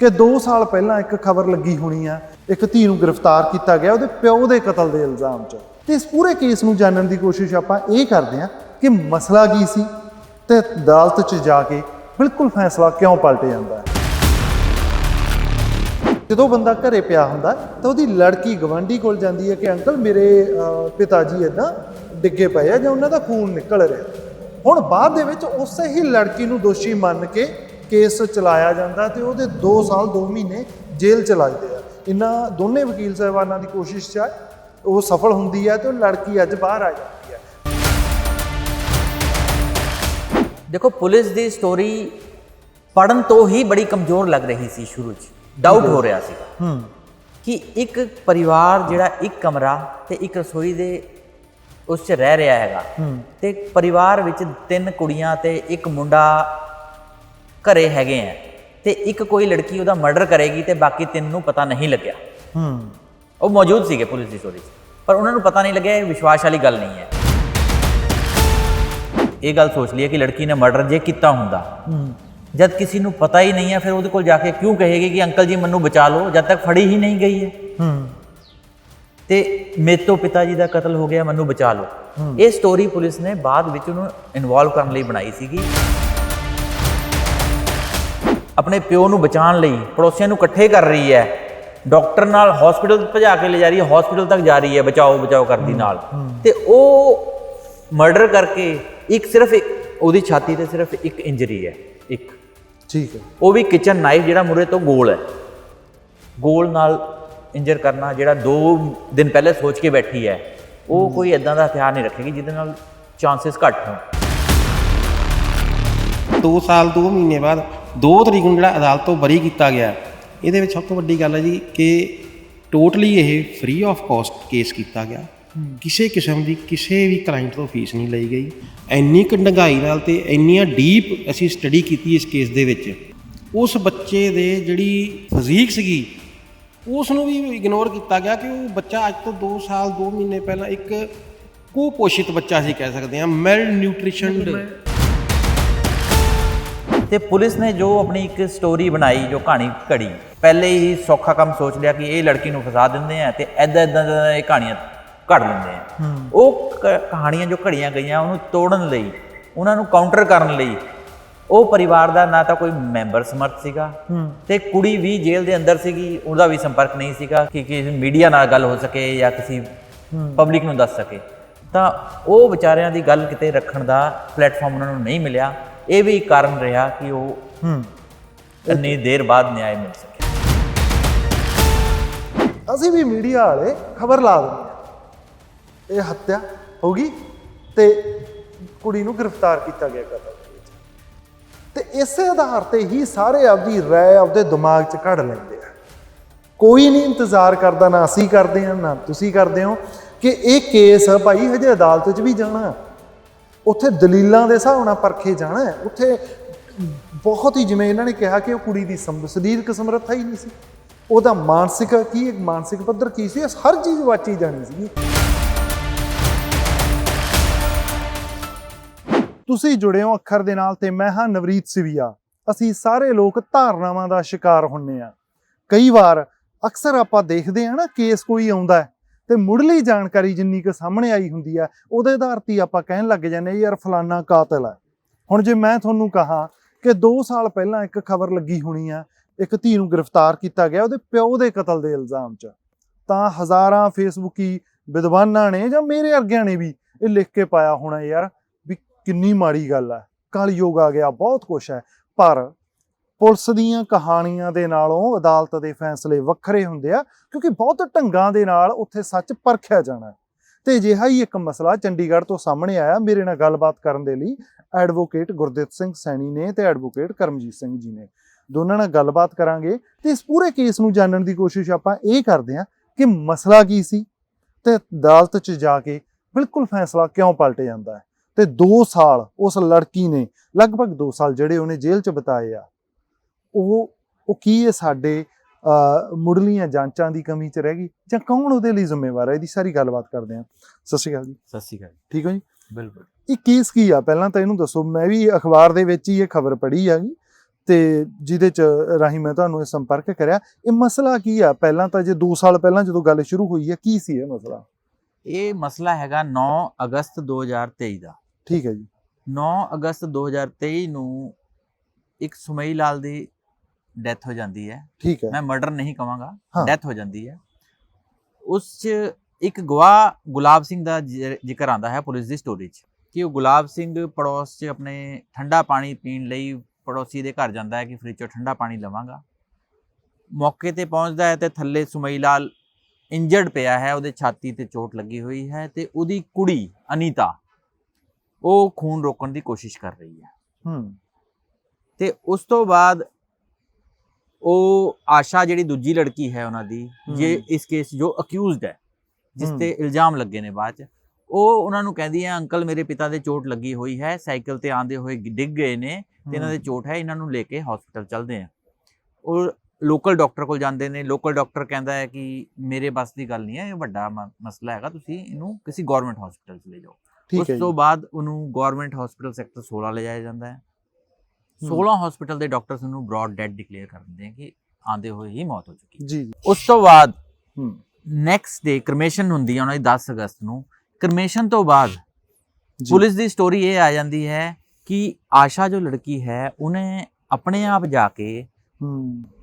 ਕਿ 2 ਸਾਲ ਪਹਿਲਾਂ ਇੱਕ ਖਬਰ ਲੱਗੀ ਹੋਣੀ ਆ, ਇੱਕ ਧੀ ਨੂੰ ਗ੍ਰਿਫਤਾਰ ਕੀਤਾ ਗਿਆ ਉਹਦੇ ਪਿਓ ਦੇ ਕਤਲ ਦੇ ਇਲਜ਼ਾਮ 'ਚ। ਤੇ ਇਸ ਪੂਰੇ ਕੇਸ ਨੂੰ ਜਾਣਨ ਦੀ ਕੋਸ਼ਿਸ਼ ਆਪਾਂ ਇਹ ਕਰਦੇ ਹਾਂ ਕਿ ਮਸਲਾ ਕੀ ਸੀ ਤੇ ਅਦਾਲਤ 'ਚ ਜਾ ਕੇ ਬਿਲਕੁਲ ਫੈਸਲਾ ਕਿਉਂ ਪਲਟ ਜਾਂਦਾ ਹੈ। ਜਦੋਂ ਬੰਦਾ ਘਰੇ ਪਿਆ ਹੁੰਦਾ, ਤਾਂ ਉਹਦੀ ਲੜਕੀ ਗਵਾਂਢੀ ਕੋਲ ਜਾਂਦੀ ਹੈ ਕਿ, ਅੰਕਲ, ਮੇਰੇ ਪਿਤਾ ਜੀ ਇਦਾਂ ਡਿੱਗੇ ਪਏ ਆ ਜਾਂ ਉਹਨਾਂ ਦਾ ਖੂਨ ਨਿਕਲ ਰਿਹਾ ਹੁਣ ਬਾਅਦ ਦੇ ਵਿੱਚ ਉਸੇ ਹੀ ਲੜਕੀ ਨੂੰ ਦੋਸ਼ੀ ਮੰਨ ਕੇ ਕੇਸ ਚਲਾਇਆ ਜਾਂਦਾ ਤੇ ਉਹਦੇ 2 ਸਾਲ 2 ਮਹੀਨੇ ਜੇਲ੍ਹ ਚ ਲੱਗਦੇ ਆ। ਇਹਨਾਂ ਦੋਨੇ ਵਕੀਲ ਸਾਹਿਬਾਨਾਂ ਦੀ ਕੋਸ਼ਿਸ਼ ਚ ਆ, ਉਹ ਸਫਲ ਹੁੰਦੀ ਹੈ ਤੇ ਉਹ ਲੜਕੀ ਅੱਜ ਬਾਹਰ ਆ ਜਾਂਦੀ ਹੈ ਦੇਖੋ ਪੁਲਿਸ ਦੀ ਸਟੋਰੀ ਪੜਨ ਤੋਂ ਹੀ ਬੜੀ ਕਮਜ਼ੋਰ ਲੱਗ ਰਹੀ ਸੀ ਸ਼ੁਰੂ 'ਚ। ਡਾਊਟ ਹੋ ਰਿਹਾ ਸੀ ਹੂੰ। ਕਿ ਇੱਕ ਪਰਿਵਾਰ ਜਿਹੜਾ ਇੱਕ ਕਮਰਾ ਤੇ ਇੱਕ ਰਸੋਈ ਦੇ ਉਸ 'ਚ ਰਹਿ ਰਿਹਾ ਹੈਗਾ ਤੇ ਪਰਿਵਾਰ ਵਿੱਚ ਤਿੰਨ ਕੁੜੀਆਂ ਤੇ ਇੱਕ ਮੁੰਡਾ ਘਰੇ ਹੈਗੇ ਆ ਤੇ ਇੱਕ ਕੋਈ ਲੜਕੀ ਉਹਦਾ ਮਰਡਰ ਕਰੇਗੀ ਤੇ ਬਾਕੀ ਤਿੰਨ ਨੂੰ ਪਤਾ ਨਹੀਂ ਲੱਗਿਆ। ਹੂੰ। ਉਹ ਮੌਜੂਦ ਸੀਗੇ ਪੁਲਿਸ ਦੀ ਸਟੋਰੀ 'ਚ। ਪਰ ਉਹਨਾਂ ਨੂੰ ਪਤਾ ਨਹੀਂ ਲੱਗਿਆ ਇਹ ਵਿਸ਼ਵਾਸ ਵਾਲੀ ਗੱਲ ਨਹੀਂ ਹੈ ਇਹ ਗੱਲ ਸੋਚ ਲਈ ਕਿ ਲੜਕੀ ਨੇ ਮਰਡਰ ਜੇ ਕੀਤਾ ਹੁੰਦਾ। ਜਦ ਕਿਸੇ ਨੂੰ ਪਤਾ ਹੀ ਨਹੀਂ ਹੈ ਫਿਰ ਉਹਦੇ ਕੋਲ ਜਾ ਕੇ ਕਿਉਂ ਕਹੇਗੀ ਕਿ ਅੰਕਲ ਜੀ ਮੈਨੂੰ ਬਚਾ ਲਓ ਜਦ ਤੱਕ ਫੜੀ ਹੀ ਨਹੀਂ ਗਈ ਹੈ ਹੂੰ। ਤੇ ਮੇਰੇ ਤੋਂ ਪਿਤਾ ਜੀ ਦਾ ਕਤਲ ਹੋ ਗਿਆ ਮੈਨੂੰ ਬਚਾ ਲਓ। ਇਹ ਸਟੋਰੀ ਪੁਲਿਸ ਨੇ ਬਾਅਦ ਵਿੱਚ ਉਹਨੂੰ ਇਨਵੋਲਵ ਕਰਨ ਲਈ ਬਣਾਈ ਸੀਗੀ। ਆਪਣੇ ਪਿਓ ਨੂੰ ਬਚਾਉਣ ਲਈ ਪੜੋਸੀਆਂ ਨੂੰ ਇਕੱਠੇ ਕਰ ਰਹੀ ਹੈ। ਡਾਕਟਰ ਨਾਲ ਹਸਪੀਟਲ ਭਜਾ ਕੇ ਲੈ ਜਾ ਰਹੀ ਹੈ ਹਸਪੀਟਲ ਤੱਕ ਜਾ ਰਹੀ ਹੈ ਬਚਾਓ ਬਚਾਓ ਕਰਦੀ ਨਾਲ। ਤੇ ਉਹ ਮਰਡਰ ਕਰਕੇ ਇੱਕ ਸਿਰਫ ਉਹਦੀ ਛਾਤੀ ਤੇ ਸਿਰਫ ਇੱਕ ਇੰਜਰੀ ਹੈ ਇੱਕ। ਠੀਕ ਹੈ। ਉਹ ਵੀ ਕਿਚਨ ਨਾਈਫ ਜਿਹੜਾ ਮੁਰੇ ਤੋਂ ਗੋਲ ਹੈ। ਗੋਲ ਨਾਲ ਇੰਜਰ ਕਰਨਾ ਜਿਹੜਾ 2 ਦਿਨ ਪਹਿਲੇ ਸੋਚ ਕੇ ਬੈਠੀ ਹੈ ਉਹ ਕੋਈ ਇਦਾਂ ਦਾ ਹਥਿਆਰ ਨਹੀਂ ਰੱਖੇਗੀ ਜਿਹਦੇ ਨਾਲ ਚਾਂਸਸ ਘੱਟ ਹੋਣ। 2 ਸਾਲ 2 ਮਹੀਨੇ ਬਾਅਦ 2 ਤਰੀਕ ਨੂੰ ਜਿਹੜਾ ਅਦਾਲਤ ਤੋਂ ਬਰੀ ਕੀਤਾ ਗਿਆ ਇਹਦੇ ਵਿੱਚ ਸਭ ਤੋਂ ਵੱਡੀ ਗੱਲ ਹੈ ਜੀ ਕਿ ਟੋਟਲੀ ਇਹ ਫ੍ਰੀ ਆਫ ਕਾਸਟ ਕੇਸ ਕੀਤਾ ਗਿਆ। ਕਿਸੇ ਕਿਸਮ ਦੀ ਕਿਸੇ ਵੀ ਕਲਾਇੰਟ ਤੋਂ ਫੀਸ ਨਹੀਂ ਲਈ ਗਈ। ਇੰਨੀ ਕੁ ਡੰਗਾਈ ਨਾਲ ਤੇ ਇੰਨੀਆਂ ਡੀਪ ਅਸੀਂ ਸਟੱਡੀ ਕੀਤੀ ਇਸ ਕੇਸ ਦੇ ਵਿੱਚ। ਉਸ ਬੱਚੇ ਦੇ ਜਿਹੜੀ ਫਿਜ਼ੀਕ ਸੀਗੀ ਉਸ ਨੂੰ ਵੀ ਇਗਨੋਰ ਕੀਤਾ ਗਿਆ ਕਿ ਉਹ ਬੱਚਾ ਅੱਜ ਤੋਂ 2 ਸਾਲ 2 ਮਹੀਨੇ ਪਹਿਲਾਂ ਇੱਕ ਕੁਪੋਸ਼ਿਤ ਬੱਚਾ ਅਸੀਂ ਕਹਿ ਸਕਦੇ ਹਾਂ ਮੈਲ ਨਿਊਟ੍ਰੀਸ਼ਨਡ ਤੇ ਪੁਲਿਸ ਨੇ ਜੋ ਆਪਣੀ ਇੱਕ ਸਟੋਰੀ ਬਣਾਈ ਜੋ ਕਹਾਣੀ ਘੜੀ ਪਹਿਲੇ ਹੀ ਸੌਖਾ ਕੰਮ ਸੋਚ ਲਿਆ ਕਿ ਇਹ ਲੜਕੀ ਨੂੰ ਫਸਾ ਦਿੰਦੇ ਆ ਤੇ ਐਦਾਂ ਐਦਾਂ ਇਹ ਕਹਾਣੀਆਂ ਘੜ ਲੈਂਦੇ ਆ। ਉਹ ਕਹਾਣੀਆਂ ਜੋ ਘੜੀਆਂ ਗਈਆਂ ਉਹਨੂੰ ਤੋੜਨ ਲਈ ਉਹਨਾਂ ਨੂੰ ਕਾਊਂਟਰ ਕਰਨ ਲਈ ਉਹ ਪਰਿਵਾਰ ਦਾ ਨਾ ਤਾਂ ਕੋਈ ਮੈਂਬਰ ਸਮਰਥ ਸੀਗਾ ਤੇ ਕੁੜੀ ਵੀ ਜੇਲ੍ਹ ਦੇ ਅੰਦਰ ਸੀਗੀ ਉਹਦਾ ਵੀ ਸੰਪਰਕ ਨਹੀਂ ਸੀਗਾ ਕਿ ਕਿਸੇ ਮੀਡੀਆ ਨਾਲ ਗੱਲ ਹੋ ਸਕੇ ਜਾਂ ਕਿਸੇ ਪਬਲਿਕ ਨੂੰ ਦੱਸ ਸਕੇ। ਤਾਂ ਉਹ ਵਿਚਾਰਿਆਂ ਦੀ ਗੱਲ ਕਿਤੇ ਰੱਖਣ ਦਾ ਪਲੇਟਫਾਰਮ ਉਹਨਾਂ ਨੂੰ ਨਹੀਂ ਮਿਲਿਆ। ਇਹ ਵੀ ਕਾਰਨ ਰਿਹਾ ਕਿ ਉਹ ਹੂੰ। ਇੰਨੀ ਦੇਰ ਬਾਅਦ ਨਿਆਂ ਮਿਲ ਸਕਿਆ। ਅਸੀਂ ਵੀ ਮੀਡੀਆ ਵਾਲੇ ਖਬਰ ਲਾ ਦਿੰਦੇ ਇਹ ਹੱਤਿਆ ਹੋ ਗਈ ਤੇ ਕੁੜੀ ਨੂੰ ਗ੍ਰਿਫਤਾਰ ਕੀਤਾ ਗਿਆ ਕਤਲ ਦੇ ਵਿੱਚ। ਤੇ ਇਸੇ ਆਧਾਰ ਤੇ ਹੀ ਸਾਰੇ ਆਪਦੀ ਰਾਏ ਆਪਦੇ ਦਿਮਾਗ 'ਚ ਘੜ ਲੈਂਦੇ ਆ। ਕੋਈ ਨਹੀਂ ਇੰਤਜ਼ਾਰ ਕਰਦਾ ਨਾ ਅਸੀਂ ਕਰਦੇ ਹਾਂ ਨਾ ਤੁਸੀਂ ਕਰਦੇ ਹੋ ਕਿ ਇਹ ਕੇਸ ਭਾਈ ਹਜੇ ਅਦਾਲਤ 'ਚ ਵੀ ਜਾਣਾ। ਉੱਥੇ ਦਲੀਲਾਂ ਦੇ ਹਿਸਾਬ ਨਾਲ ਪਰਖੇ ਜਾਣਾ ਹੈ। ਉੱਥੇ ਬਹੁਤ ਹੀ ਜਿਵੇਂ ਇਹਨਾਂ ਨੇ ਕਿਹਾ ਕਿ ਉਹ ਕੁੜੀ ਦੀ ਸਮ- ਸਰੀਰਕ ਸਮਰੱਥਾ ਹੀ ਨਹੀਂ ਸੀ। ਉਹਦਾ ਮਾਨਸਿਕ ਕੀ ਇੱਕ ਮਾਨਸਿਕ ਪੱਧਰ ਕੀ ਸੀ ਹਰ ਚੀਜ਼ ਵਾਚੀ ਜਾਣੀ ਸੀ। ਤੁਸੀਂ ਜੁੜੇ ਹੋ ਅੱਖਰ ਦੇ ਨਾਲ ਤੇ ਮੈਂ ਹਾਂ ਨਵਰੀਤ ਸਿਵੀਆ। ਅਸੀਂ ਸਾਰੇ ਲੋਕ ਧਾਰਨਾਵਾਂ ਦਾ ਸ਼ਿਕਾਰ ਹੁੰਨੇ ਆ। ਕਈ ਵਾਰ ਅਕਸਰ ਆਪਾਂ ਦੇਖਦੇ ਹਾਂ ਨਾ, ਕੇਸ ਕੋਈ ਆਉਂਦਾ ਹੈ। ਤੇ ਮੁੱਢਲੀ ਜਾਣਕਾਰੀ ਜਿੰਨੀ ਕੁ ਸਾਹਮਣੇ ਆਈ ਹੁੰਦੀ ਹੈ ਉਹਦੇ ਆਧਾਰ ਤੇ ਆਪਾਂ ਕਹਿਣ ਲੱਗ ਜਾਂਦੇ ਹਾਂ, ਯਾਰ ਫਲਾਨਾ ਕਾਤਲ ਹੈ ਹੁਣ ਜੇ ਮੈਂ ਤੁਹਾਨੂੰ ਕਹਾ ਕਿ 2 ਸਾਲ ਪਹਿਲਾਂ ਇੱਕ ਖਬਰ ਲੱਗੀ ਹੋਣੀ ਆ ਇੱਕ ਧੀ ਨੂੰ ਗ੍ਰਿਫਤਾਰ ਕੀਤਾ ਗਿਆ ਉਹਦੇ ਪਿਓ ਦੇ ਕਤਲ ਦੇ ਇਲਜ਼ਾਮ 'ਚ ਤਾਂ ਹਜ਼ਾਰਾਂ ਫੇਸਬੁੱਕੀ ਵਿਦਵਾਨਾਂ ਨੇ ਜਾਂ ਮੇਰੇ ਵਰਗਿਆਂ ਨੇ ਵੀ ਇਹ ਲਿਖ ਕੇ ਪਾਇਆ ਹੋਣਾ ਯਾਰ ਵੀ ਕਿੰਨੀ ਮਾੜੀ ਗੱਲ ਹੈ ਕਲਯੁਗ ਆ ਗਿਆ ਬਹੁਤ ਕੁਛ ਹੈ। ਪਰ ਪੁਲਿਸ ਦੀਆਂ ਕਹਾਣੀਆਂ ਦੇ ਨਾਲੋਂ ਅਦਾਲਤ ਦੇ ਫੈਸਲੇ ਵੱਖਰੇ ਹੁੰਦੇ ਆ, ਕਿਉਂਕਿ ਬਹੁਤ ਢੰਗਾਂ ਦੇ ਨਾਲ ਉੱਥੇ ਸੱਚ ਪਰਖਿਆ ਜਾਣਾ ਹੈ। ਤੇ ਅਜਿਹਾ ਹੀ ਇੱਕ ਮਸਲਾ ਚੰਡੀਗੜ੍ਹ ਤੋਂ ਸਾਹਮਣੇ ਆਇਆ, ਮੇਰੇ ਨਾਲ ਗੱਲਬਾਤ ਕਰਨ ਦੇ ਲਈ ਐਡਵੋਕੇਟ ਗੁਰਦਿੱਤ ਸਿੰਘ ਸੈਣੀ ਨੇ ਤੇ ਐਡਵੋਕੇਟ ਕਰਮਜੀਤ ਸਿੰਘ ਜੀ ਨੇ ਦੋਨਾਂ ਨਾਲ ਗੱਲਬਾਤ ਕਰਾਂਗੇ ਤੇ ਇਸ ਪੂਰੇ ਕੇਸ ਨੂੰ ਜਾਣਨ ਦੀ ਕੋਸ਼ਿਸ਼ ਆਪਾਂ ਇਹ ਕਰਦੇ ਹਾਂ ਕਿ ਮਸਲਾ ਕੀ ਸੀ ਤੇ ਅਦਾਲਤ 'ਚ ਜਾ ਕੇ ਬਿਲਕੁਲ ਫੈਸਲਾ ਕਿਉਂ ਪਲਟ ਜਾਂਦਾ ਹੈ ਤੇ 2 ਸਾਲ ਉਸ ਲੜਕੀ ਨੇ, ਲਗਭਗ 2 ਸਾਲ ਜਿਹੜੇ ਉਹਨੇ ਜੇਲ੍ਹ 'ਚ ਬਿਤਾਏ ਆ ਉਹ ਉਹ ਕੀ ਇਹ ਸਾਡੇ ਮੁੱਢਲੀਆਂ ਜਾਂਚਾਂ ਦੀ ਕਮੀ 'ਚ ਰਹਿ ਗਈ? ਜਾਂ ਕੌਣ ਉਹਦੇ ਲਈ ਜ਼ਿੰਮੇਵਾਰ ਹੈ? ਇਹਦੀ ਸਾਰੀ ਗੱਲਬਾਤ ਕਰਦੇ ਹਾਂ। ਸਤਿ ਸ਼੍ਰੀ ਅਕਾਲ ਜੀ। ਸਤਿ ਸ਼੍ਰੀ ਅਕਾਲ ਠੀਕ ਹੋ ਜੀ? ਬਿਲਕੁਲ। ਇਹ ਕੇਸ ਕੀ ਆ? ਪਹਿਲਾਂ ਤਾਂ ਇਹਨੂੰ ਦੱਸੋ। ਮੈਂ ਵੀ ਅਖਬਾਰ ਦੇ ਵਿੱਚ ਹੀ ਇਹ ਖਬਰ ਪੜ੍ਹੀ ਹੈਗੀ ਤੇ ਜਿਹਦੇ ਚ ਰਾਹੀਂ ਮੈਂ ਤੁਹਾਨੂੰ ਇਹ ਸੰਪਰਕ ਕਰਿਆ। ਇਹ ਮਸਲਾ ਕੀ ਆ? ਪਹਿਲਾਂ ਤਾਂ ਜੇ 2 ਸਾਲ ਪਹਿਲਾਂ ਜਦੋਂ ਗੱਲ ਸ਼ੁਰੂ ਹੋਈ ਹੈ ਕੀ ਸੀ ਇਹ ਮਸਲਾ? ਇਹ ਮਸਲਾ ਹੈਗਾ 9 ਅਗਸਤ 2023 ਦਾ। ਠੀਕ ਹੈ ਜੀ। 9 ਅਗਸਤ 2023 ਨੂੰ ਇੱਕ ਸੁਮਈ ਲਾਲ ਦੀ ਡੈਥ ਹੋ ਜਾਂਦੀ ਹੈ। ਠੀਕ ਹੈ। ਮੈਂ ਮਰਡਰ ਨਹੀਂ ਕਵਾਂਗਾ। ਡੈਥ ਹੋ ਜਾਂਦੀ ਹੈ। ਉਸ 'ਚ ਇੱਕ ਗਵਾਹ ਗੁਲਾਬ ਸਿੰਘ ਦਾ ਜ਼ਿਕਰ ਆਂਦਾ ਹੈ ਪੁਲਿਸ ਦੀ ਸਟੋਰੀ 'ਚ ਕਿ ਉਹ ਗੁਲਾਬ ਸਿੰਘ ਪੜੋਸ 'ਚ ਆਪਣੇ ਠੰਡਾ ਪਾਣੀ ਪੀਣ ਲਈ ਪੜੋਸੀ ਦੇ ਘਰ ਜਾਂਦਾ ਹੈ ਕਿ ਫ੍ਰਿਜ 'ਚੋਂ ਠੰਡਾ ਪਾਣੀ ਲਵਾਂਗਾ। ਮੌਕੇ ਤੇ ਪਹੁੰਚਦਾ ਹੈ ਤੇ ਥੱਲੇ ਸੁਮਈ ਲਾਲ ਇੰਜਰਡ ਪਿਆ ਹੈ ਉਹਦੇ ਛਾਤੀ ਤੇ ਚੋਟ ਲੱਗੀ ਹੋਈ ਹੈ ਤੇ ਉਹਦੀ ਕੁੜੀ ਅਨੀਤਾ ਉਹ ਖੂਨ ਰੋਕਣ ਦੀ ਕੋਸ਼ਿਸ਼ ਕਰ ਰਹੀ ਹੈ। ਹੂੰ। ਤੇ ਉਸ ਤੋਂ ਬਾਅਦ ਉਹ ਆਸ਼ਾ ਜਿਹੜੀ ਦੂਜੀ ਲੜਕੀ ਹੈ ਉਹਨਾਂ ਦੀ ਜੇ। ਇਸ ਕੇਸ ਜੋ ਅਕਿਊਜ਼ਡ ਹੈ ਜਿਸ। ਤੇ ਇਲਜ਼ਾਮ ਲੱਗੇ ਨੇ ਬਾਅਦ ਚ ਉਹ ਉਹਨਾਂ ਨੂੰ ਕਹਿੰਦੀ ਹੈ ਅੰਕਲ ਮੇਰੇ ਪਿਤਾ ਦੇ ਚੋਟ ਲੱਗੀ ਹੋਈ ਹੈ ਸਾਈਕਲ ਤੇ ਆਂਦੇ ਹੋਏ ਡਿੱਗ ਗਏ ਨੇ ਤੇ ਇਹਨਾਂ ਦੇ ਚੋਟ ਹੈ ਇਹਨਾਂ ਨੂੰ ਲੈ ਕੇ ਹਸਪੀਟਲ ਚਲਦੇ ਆ ਉਹ ਲੋਕਲ ਡਾਕਟਰ ਕੋਲ ਜਾਂਦੇ ਨੇ ਲੋਕਲ ਡਾਕਟਰ ਕਹਿੰਦਾ ਹੈ ਕਿ ਮੇਰੇ ਬਸ ਦੀ ਗੱਲ ਨਹੀਂ ਹੈ ਇਹ ਵੱਡਾ ਮਸਲਾ ਹੈਗਾ ਤੁਸੀਂ ਇਹਨੂੰ ਕਿਸੇ ਗਵਰਨਮੈਂਟ ਹਸਪੀਟਲ 'ਚ ਲੈ ਜਾਓ। ਉਸ ਤੋਂ ਬਾਅਦ ਉਹਨੂੰ ਗਵਰਨਮੈਂਟ ਹਸਪੀਟਲ ਸੈਕਟਰ 16 ਲੈ ਜਾਇਆ ਜਾਂਦਾ ਹੈ। 16 ਹਸਪੀਟਲ ਦੇ ਡਾਕਟਰਸ ਉਹਨੂੰ ਬ੍ਰੌਡ ਡੈਡ ਡਿਕਲੇਅਰ ਕਰ ਦਿੰਦੇ ਆ ਕਿ ਆਂਦੇ ਹੋਏ ਹੀ ਮੌਤ ਹੋ ਚੁੱਕੀ ਜੀ ਉਸ ਤੋਂ ਬਾਅਦ ਨੈਕਸਟ ਡੇ ਕਰਮੇਸ਼ਨ ਹੁੰਦੀ ਹੈ ਉਹਨਾਂ ਦੀ 10 ਅਗਸਤ ਨੂੰ। ਕਰਮੇਸ਼ਨ ਤੋਂ ਬਾਅਦ। ਪੁਲਿਸ ਦੀ ਸਟੋਰੀ ਇਹ ਆ ਜਾਂਦੀ ਹੈ ਕਿ ਆਸ਼ਾ ਜੋ ਲੜਕੀ ਹੈ ਉਹਨੇ ਆਪਣੇ ਆਪ ਜਾ ਕੇ